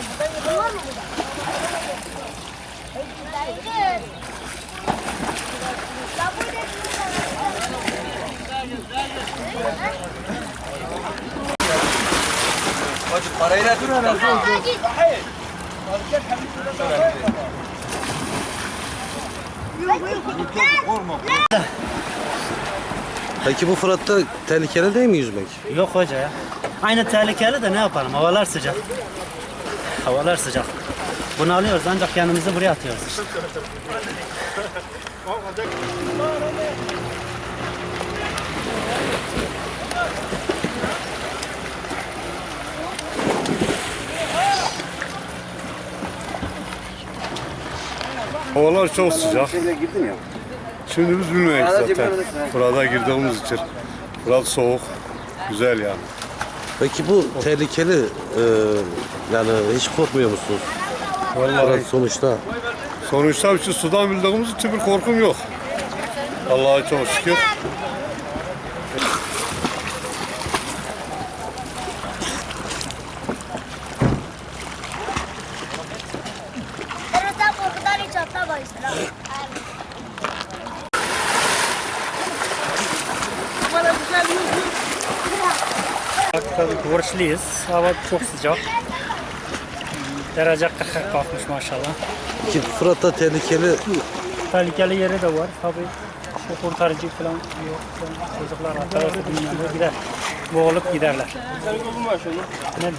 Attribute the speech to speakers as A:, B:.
A: Var mı burada? Ya burada
B: Hacı parayla dur
C: Peki bu Fırat'ta tehlikeli değil mi yüzmek?
D: Yok hoca ya. Aynı tehlikeli de ne yapalım? Havalar sıcak. Havalar sıcak. Bunu alıyoruz ancak kendimizi buraya atıyoruz işte.
E: Havalar çok sıcak. Şimdi biz bilmiyoruz zaten. Fırat'a girdiğimiz için. Fırat soğuk. Güzel yani.
C: Peki bu tehlikeli e, yani hiç korkmuyor musunuz?
E: Vallahi
C: Fırat sonuçta
E: sonuçta şu sudan bildiğimiz için bir korkum yok. Allah'a çok şükür.
A: Sen korkudan hiç atlamayız.
F: Tabii borçluyuz. Hava çok sıcak. Derece 40'a kalkmış maşallah.
C: ki Fırat'ta tehlikeli
F: Tehlikeli yeri de var. Tabii şu kurtarıcı falan yok. Çocuklar atarsa bilmem ne gider. Boğulup giderler. Ne?